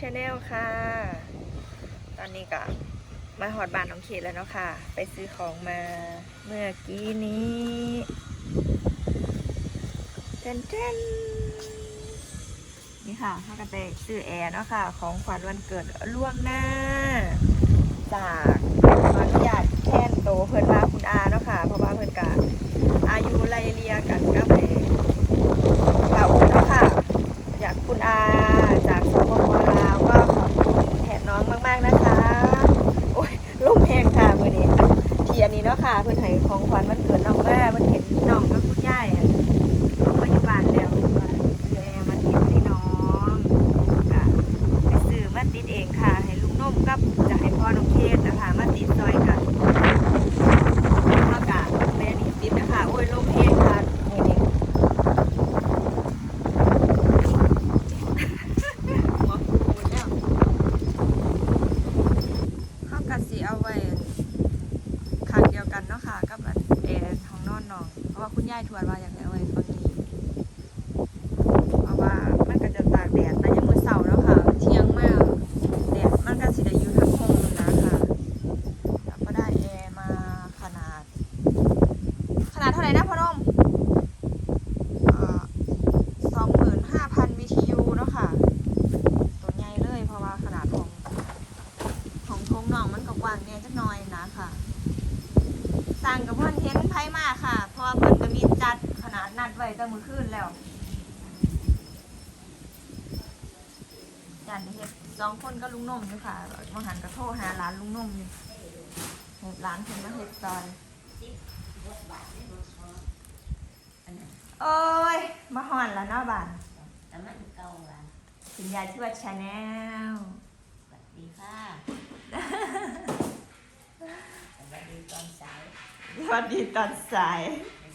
ชาแนลค่ะ ตอนนี้ก็มาหอดบ้านน้องเขตแล้วเนาะค่ะ ไปซื้อของมาเมื่อกี้นี้เต้นเต้นนี่ค่ะพ่อกระเตกซื้อแอร์เนาะค่ะ ของขวัญวันเกิดล่วงหน้า จากขออนุญาตแทนโตเพิ่นว่าคุณอาเนาะค่ะ เพราะว่าเพิ่นกะอายุไล่เลียกันกับไอ้ป่าอุ่นเนาะค่ะ อยากคุณอาจากสปปลาวก็ขอบคุณแทนน้องมาก ๆ นะคะ โอ้ยลุ่มแหงค่ะมือนี้เทียนนี้เนาะค่ะ เพื่อนให้ของขวัญวันเกิดน้องแม่เพื่อนเห็นน้องกับคุณย่ายอะน้องปัจจุบันแล้วแม่มาติดให้น้องก็ไปซื้อมาติดเองค่ะ ให้ลูกนมกับจะให้พ่อน้องเคสนะคะ มาติดซอยกันแล้วก็แม่นี่ติดนะคะโอ้ยลมแหงค่ะมือนี้ หัวปูนแล้วเขากัดสีเอาไว้คางเดียวกันเนาะค่ะ กับอันแอร์ของนอนน้อง เพราะว่าคุณยายทวดว่าอยากให้เอาไว้ฝั่งนี้ เพราะว่ามันก็จะตากแดดแต่ยังมือเสาร์แล้วค่ะ เที่ยงมากแดดมันก็สิได้อยู่ทั้งห้องเลยนะคะแล้วก็ได้แอร์มาขนาด ขนาดเท่าไหร่นะพ่อน้องสองหมื่นห้าพัน BTU เนาะค่ะ ตัวใหญ่เลยเพราะว่าขนาดของของทงน่องมันก็กว้างเนี่ยจักหน่อยนะค่ะสั่งกับเพื่อนเห็นไพ่มาค่ะ เพราะว่าเพื่อนก็มีจัดขนาดนัดไว้ตั้งมือขึ้นแล้วจัน เฮ็ดสองคนก็ลุงนมอยู่ค่ะบางหันก็โทรหาร้านลุงนมอยู่ให้ร้านเพิ่นมาเฮ็ดซอยโอ้ยมาหอนแล้วเนาะบ้านแต่มันเก่าละคุณยายทวดชาแนลสวัสดีค่ะสวัสดีตอนสายสวัสดีตอนสาย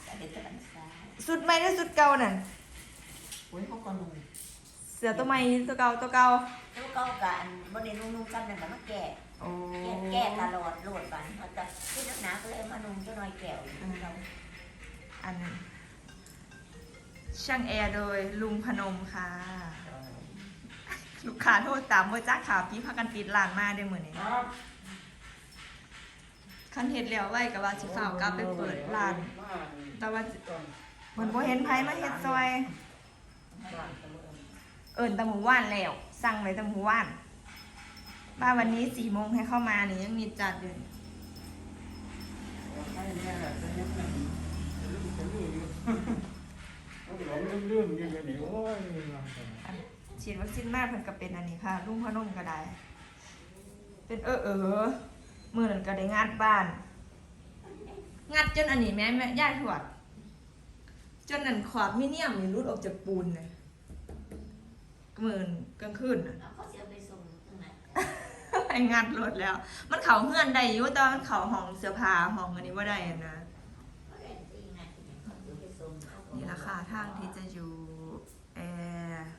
สวัสดีตอนสายสุดใหม่หรือสุดเก่านั่นโอ้ยเขาก็นุ่งเสือตัวใหม่ตัวเก่าตัวเก่าแล้วก็กันบนนี้นุ่งนุ่งกันเนี่ยมันมาแก่โอ้แก่แก่ตลอดโหลดบันเขาจะที่นักหนาก็เลยเอามานุ่งเจ้าน้อยแก้วเราอันนั้นช่างแอร์โดยลุงพนมค่ะ ลูกค้าโทษตามว่าจ้าข่าวพี่พักกันปิดร้านมาได้เหมือนนี้ครับคันเฮ็ดแล้วไว้กับว่าสิฝ้าวกลับไปเปิดร้าน แต่ว่ามันบ่เห็นไผมาเฮ็ดซอย เอิ้นแตะหมู่ว่านแล้ว สั่งไว้แตะหมู่ว่านว่าวันนี้สี่โมงให้เข้ามานี่ยังมีจัดอยู่ลื่นๆอยู่นี่โอ้ยฉีดวัคซีนมาเพิ่นก็เป็นอันนี้ค่ะลุงพนมก็ได้ เป็นเออเออมื้อนั้นก็ได้งานบ้าน งัดจนอันนี้แม่แม่ย่ายถวด จนนั่นขอบมิเนียมนี่รุดออกจากปูนเลย มื้อนกลางคืนน่ะ เขาเสียไปส่งตรงไหนไปงัดรถแล้ว มันเข้าเฮือนได้อยู่แต่ว่ามันเข้าห้องเสื้อผ้าห้องอันนี้บ่ได้อะนะ เขาเรียนที่ไหนเขาเสียไปส่งเขาก็นี่ละค่ะทางที่จะอยู่แอร์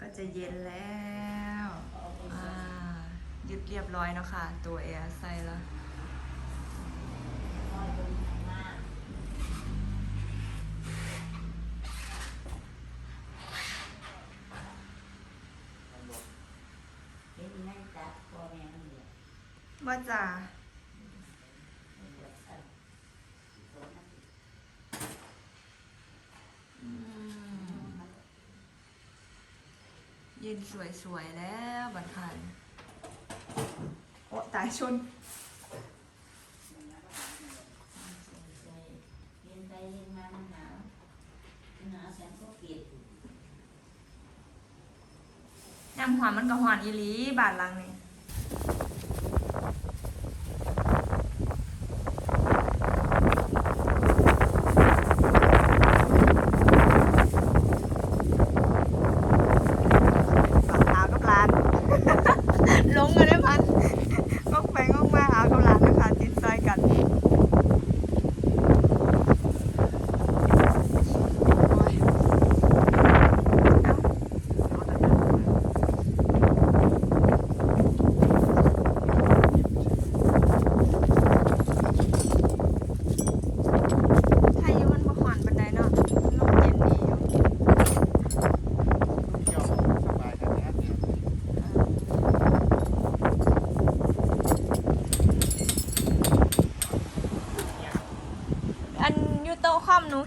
ก็จะเย็นแล้วอ่ายึดเรียบร้อยเนาะค่ะ ตัวแอร์ใส่แล้ว คอยดูไหนมาเป็นยังไงจ๊ะพ่อแม่มันเนี่ย ว่าจะอืมเย็นสวยๆแล้วบัดคันโอ้ตายชนเย็นไปเย็นมามันหนาวหนาวแสนก็เปียกยำหวานมันก็หวานอีหลีบาดหลังนี่ฝากหากับร้าน ลงกันได้พันงอกไปงอกมาหากับร้านนะคะติดซอยกันโอ้ยเอ้า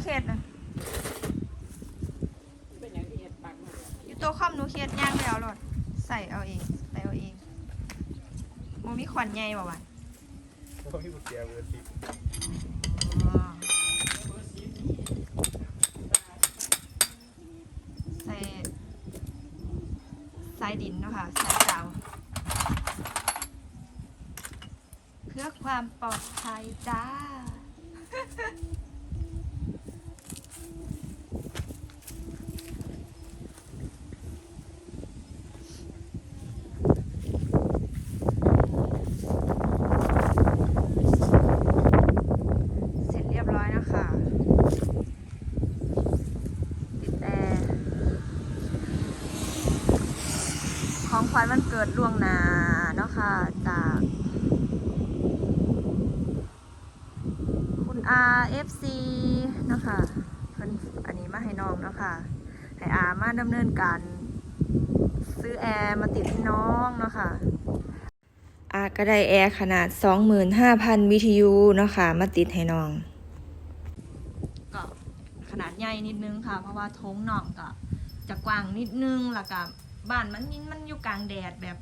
เข็ดนะ เป็นอย่างที่เห็ดปักมา อยู่ตัวคอมหนูเข็ดย่างไปเอาหลอดใส่เอาเองใส่เอาเองโมมีข วัญใหญ่บ่วะโอ้ยบุกเสียเบอร์สิบอ๋อใส่ใส่ดินเนาะค่ะใส่เสาเพื่อความปลอดภัยจ้า เสร็จเรียบร้อยนะคะ ติดแอร์ข องขวัญวันเกิดล่วงนาเนาะค่ะ จาก คุณ RFC เนาะค่ะเพิ่นอันนี้มาให้น้องเนาะค่ะ ให้อามาดำเนินการ ซื้อแอร์มาติดให้น้องเนาะค่ะอาก็ได้แอร์ขนาด 25,000 BTU เนาะค่ะ มาติดให้น้อง ก็ขนาดใหญ่นิดนึงค่ะ เพราะว่าท้งน้องก็จะกว้างนิดนึงแล้วก็ บ้านมันมันอยู่กลางแดดแบบ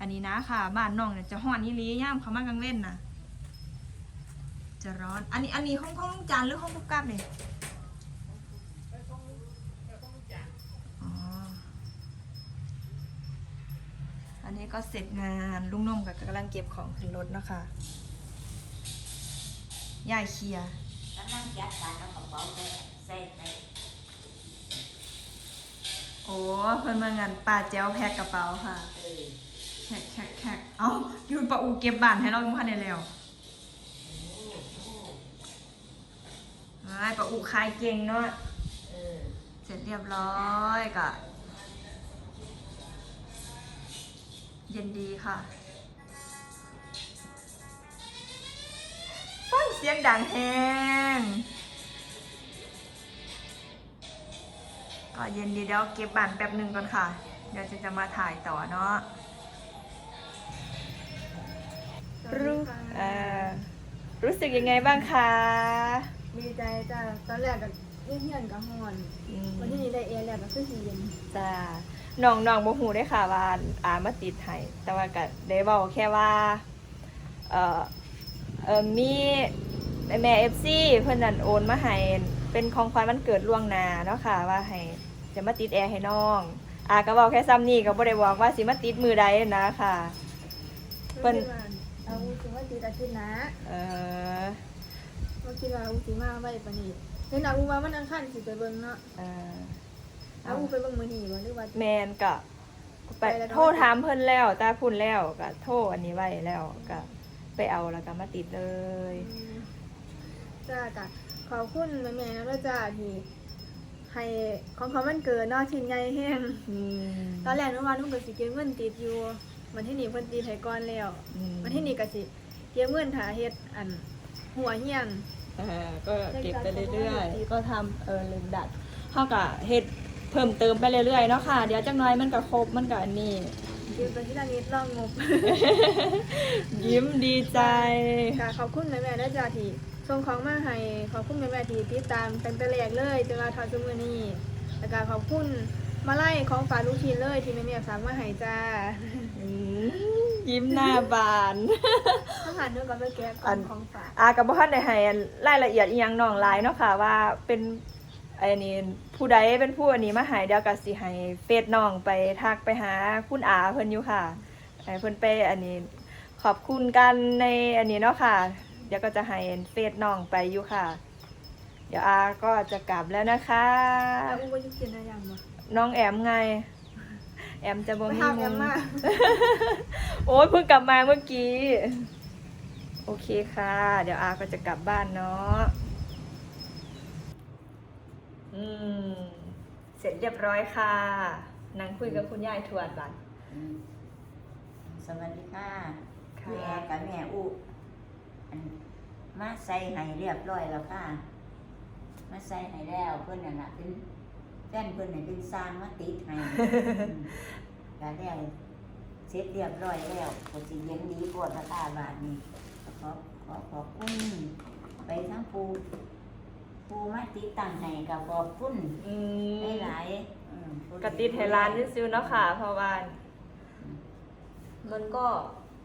อันนี้นะค่ะ บ้านน้องเนี่ยจะห้อนยี่ลีย่ามเขามากลางเว้นนะจะร้อน อันนี้อันนี้ห้องห้องลุงจานหรือห้องผู้กับเนี่ยอันนี้ก็เสร็จงานลุงนมกับกำลังเก็บของขึ้นรถนะคะยายเคลียร์กำลังจัดการเอากระเป๋าใส่ใส่ โอ้เพิ่นมางานป้าแจ้วแพ็คกระเป๋าค่ะเออแขกแขกแขกเอ้ายู่ปะอูเก็บบ้านให้เราอยู่พันได้แล้วไอ้ปะอูคายเก่งเนาะเออเสร็จเรียบร้อยก็เย็นดีค่ะฟังเสียงดังแฮง ก็เย็นดีเดี๋ยวเก็บบ้านแป๊บหนึ่งก่อนค่ะ เดี๋ยวจะจะมาถ่ายต่อเนาะรู้เอ่อรู้สึกยังไงบ้างคะดีใจจ้ะตอนแรกก็เฮียนๆกับฮอนอืมวันที่นี้ได้เอแล้วก็คือสีเย็นจ้าน้องน้องบ่ฮู้ได้อค่ะว่าอามาติดให้แต่ว่าก็ได้เว้าแค่ว่า เอ่อเอ่อมีแม่ FC เพิ่นนั่นโอนมาให้ เป็นของขวัญวันเกิดล่วงหน้าเนาะค่ะ ว่าให้จะมาติดแอร์ให้น้องอาก็เว้าแค่ซ้ำนี้ก็บ่ได้บอกว่าสิมาติดมือใดนะค่ะ เพิ่นคิดว่าเอาอูสิว่าตีตาทิตย์นะเอ่อว่าคิดว่าอูสิมาไว้ปานนี้เห็นเอาอูว่ามันอังคารสิไปเบิ่งเนาะเอ่อเอาอูไปเบิ่งมื้อนี้บ่หรือว่า แมนก็ไปโทรถามเพิ่นแล้วตาพุ่นแล้วก็โทรอันนี้ไว้แล้วก็ไปเอาแล้วก็มาติดเลยอืมจ้าก็ข อบคุณแม่ๆนะด้วยจ้าที่ให้ของเขามันเกิดเนาะชิ้นใหญ่แฮงอืมตอนแรกนึกว่าหนุ่มก็สิเก็บเงินติดอยู่มันที่นี่เพิ่นติดให้ก่อนแล้วอืมมันที่นี่ก็สิเก็บเงินถ้าเฮ็ดอันหัวเฮียนเออก็เก็บไปเรื่อยๆ ก็ทำเออลืมดัดเท่ากับเฮ็ดเพิ่มเติมไปเรื่อยๆเนาะค่ะ เดี๋ยวจักหน้อยมันก็ครบมันก็อันนี้ เก็บไปที่ละนิดลองงบ ยิ้มดีใจ ค่ะขอบคุณแม่แม่ๆได้จ้าที่ ส่งของมาให้ขอบคุณแม่แม่ๆที่ติดตามเป็นแต่แรกเลยจนมาทอดซุมือนี้แล้วก็ขอบคุณมาไล่ของฝากลูกชิ้นเลยที่แม่แม่ๆฝากมาให้จ้าอืมยิ้มหน้าบานต้องหันด้วยกับไปแกะกล่องของฝากอากับบ่ทันได้ให้รายละเอียดอีหยังน้องหลายเนาะค่ะว่าเป็นไอ้นี่ผู้ใดเป็นผู้อันนี้มาให้เดี๋ยวก็สิให้เฟซน้องไปทักไปหาคุณอาเพิ่นอยู่ค่ะให้เพิ่นไปอันนี้ขอบคุณกันในอันนี้เนาะค่ะเดี๋ยวก็จะให้เฟซน้องไปอยู่ค่ะ เดี๋ยวอาก็จะกลับแล้วนะคะ แล้วอุ้งก็ยุกินอะไรอย่างบ่น้องแอมไง แอมจะบ่ไปมีห้ามแอมมุมาโอ้ยเพิ่งกลับมาเมื่อกี้ โอเคค่ะ เดี๋ยวอาก็จะกลับบ้านเนาะอืม เสร็จเรียบร้อยค่ะนั่งคุยกับคุณยายทวดบัดอืมสวัสดีค่ะค่ะแม่กับแม่อุอัน มาใส่ให้เรียบร้อยแล้วค่ะ มาใส่ให้แล้วเพื่อนน่ะนะเป็นแฟนเพื่อนน่ะเป็นสร้างมาติดให้อืมก็แล้วเสร็จเรียบร้อยแล้วก็สิเย็นดีปวดตาบาดนี้ก็ขอขอขอบคุณไปทั้งปูผู้มาติดตั้งให้ก็ขอบคุณอืมหลายๆอืมผู้กติดให้ร้านซื้อๆเนาะค่ะเพราะว่ามันก็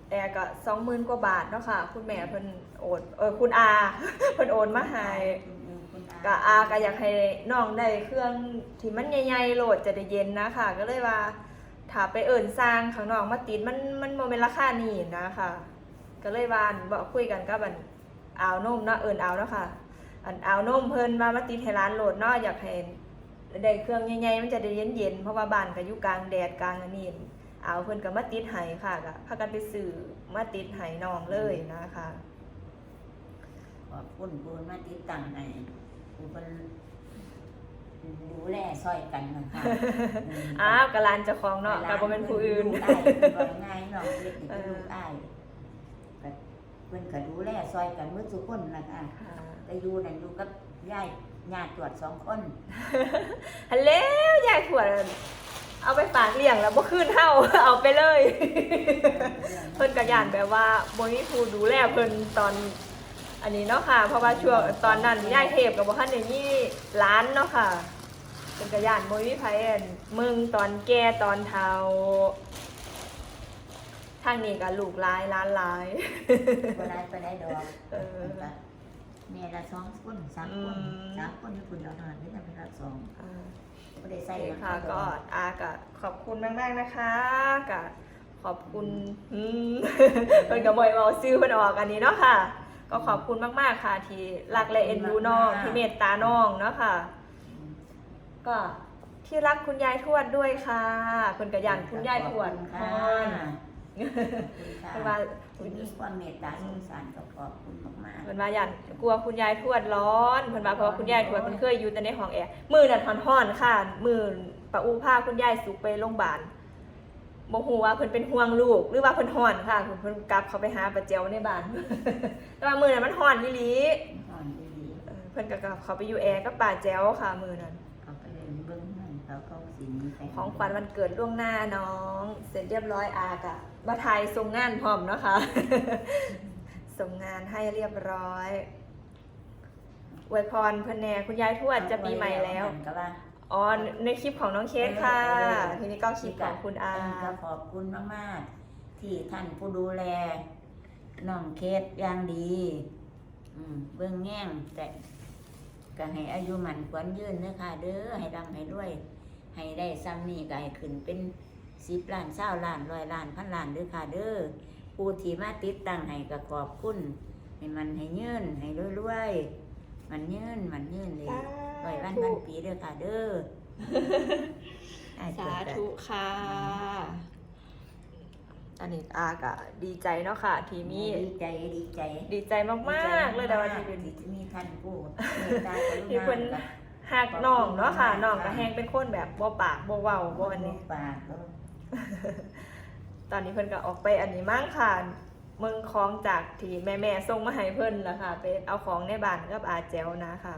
แอร์ก็สองหมื่นกว่าบาทเนาะค่ะ คุณแม่เพิ่นโอนเออคุณอา เพิ่นโอนมาให้คุณก็อาก็อยากให้น้องได้เครื่องที่มันใหญ่ๆโหลดจะได้เย็นนะค่ะ ก็เลยว่าถ้าไปเอิ่นสร้างข้างนอกมาติดมันมันโมเป็นราคานี่นะค่ะ ก็เลยว่าบอกคุยกันกับอันอาวนุ่มเนาะเอิ่นอาวเนาะค่ะ อันอาวนุ่มเพิ่นมามาติดให้ร้านโหลดเนาะอยากให้ได้เครื่องใหญ่ๆมันจะได้เย็นๆเพราะว่าบ้านก็อยู่กลางแดดกลางอันนี้ อาวเพิ่นก็มาติดให้ค่ะก็พากันไปซื้อมาติดให้น้องเลยนะคะขอบคุณผู้มาติดตั้งให้ผู้เพิ่นดูแลซอยกันนะคะมอ้าวกะลานเจ้าของเนาะก็บ่เป็นผู้อื่นลูกอ้ายเพิ่นบอกง่ายเนาะเฮ็ดนี่เป็นลูกอ้ายก็เพิ่นก็ดูแลซอยกันหมื้อทุกคนนะคะค่ะแต่อยู่นั่นอยู่กับยายญาติตรวจสองคนฮัลโหลยายขวด เอาไปฝากเลี้ยงแล้วบ่คืนเฮา เอาไปเลย เพิ่นก็ย่านแบบว่าบ่มีผู้ดูแลเพิ่นตอนอันนี้เนาะค่ะ เพราะว่าช่วงตอนนั้นยายเทพก็บ่ทันได้มีร้านเนาะค่ะเพิ่นก็ย่านบ่มีไผอั่นมึงตอนแก่ตอนเฒ่าทางนี้ก็ลูกหลายหล้านหลาย บ่ได้ไปได้ดอกเออ แม่ละสองคนสามคนอืมสามคนที่คุณเอาหน่อยนี่จะเป็นละสอง อ่า บ่ได้โอใส่เคหยังค่ะเข้าก็ดอกอาก็ขอบคุณมากๆนะคะก็ขอบคุณอืมเพิ่นก็บ่อยเอาซื้อเพิ่นออกอันนี้เนาะค่ะ ก็ขอบคุณมากๆค่ะ ที่รักและเอ็นดูน้องที่เมตตาน้องเนาะค่ะ ก็ที่รักคุณยายทวดด้วยค่ะเพิ่นก็ย่านคุณยายทวดขอ บคุณพค่ะรเพิ่นว่าคุณมีความเมตตาสงสารก็ขอบคุณมากเพิ่นว่าย่านกลัวคุณยายทวดร้อนเพิ่นว่าเพราะว่าคุณยายทวดเพิ่นเคยอยู่แต่ในห้องแอร์มื้อนั้นฮ้อนๆค่ะ มื้อป้าอูพาคุณยายสุกไปโรงพยาบาลบ่ฮู้ว่าเพิ่นเป็นห่วงลูก หรือว่าเพิ่นฮ้อนค่ะเพิ่นเพิ่นกลับเขาไปหาป้าเจียวในบ้าน แต่ว่ามื้อนั้นมันฮ้อนอีหลีๆอ่อนดีเออเพิ่นก็กลับเขาไปอยู่แอร์กับป้าแจ้วค่ะมื้อนั้น ขาก็สิหนีไปของขวัญวันเกิดล่วงหน้าน้อง เสร็จเรียบร้อยอากะมาไทยส่งงานพร้อมเนาะคะ ส่งงานให้เรียบร้อยอวยพรเพิ่นแน่คุณยายทวดจะปีใหม่แล้วก็ว่าอ๋อในคลิปของน้องเคสค่ะ ทีนี้ก็คลิปของคุณอาก็ขอบคุณมากๆ ที่ท่านผู้ดูแลน้องเคสอย่างดีอืมเบื้องแง่งแต่ก็ให้อายุมันขวัญยืนเด้อค่ะเด้อให้ร่ำให้รวย ให้ได้ซ้ำนี่ก็ให้ขึ้นเป็นสิบล้านเศร้าล้านร้อยล้านพันล้านเด้อค่ะเด้อผู้ที่มาติดตั้งให้ก็ขอบคุณให้มันให้ยืนให้รวยๆมันยืนมันยืนเลยร้อยวันพันปีเด้อค่ะเด้ออ้ายสาเกิดแต่ธุค่ะ อันนี้อากะดีใจเนาะค่ะ ที่มีดีใจดีใจ ดีใจมากๆเลยแต่ว่าที่เป็นที่มีท่านผู้เมตตากรุณาที่เพิ่น หักน้องเนาะค่ะน้องก็แฮงเป็นคนแบบบ่ปากบ่เว้าบ่อันนี้ ปากเออตอนนี้เพิ่นก็ออกไปอันนี้มั่งค่ะเมืองคลองจากที่แม่แม่ๆส่งมาให้เพิ่นแล้วค่ะไปเอาของในบ้านกับอาแจวนะค่ะ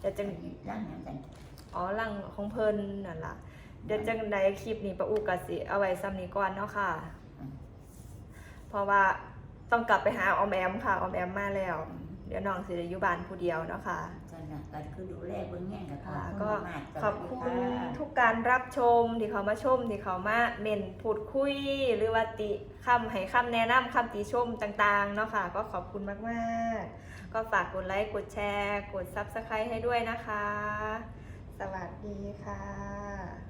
เดี๋ยวจังร่างอย่างกันอ๋อลังของเพิ่นนั่นล่ะเดี๋ยวจังใดคลิปนี้ป้าอูก็สิเอาไว้ซ้ำนี้ก่อนเนาะค่ะ เพราะว่าต้องกลับไปหาออมแอมค่ะออมแอมมาแล้ว เดี๋ยวน้องสิได้อยู่บ้านผู้เดียวเนาะค่ะจั นนะก็คือดูแลเบื้องแง่งกับค่ะขก็อบคุณมากๆขอบคุณสวัสดีค่ะทุกการรับชมที่เขามาชมที่เขามาเม่นพูดคุย หรือว่าติคำให้คำแนะนำคำติชมต่างๆเนาะค่ะ ก็ขอบคุณมากๆ ก็ฝากกดไลค์กดแชร์ กด Subscribe ให้ด้วยนะคะ สวัสดีค่ะ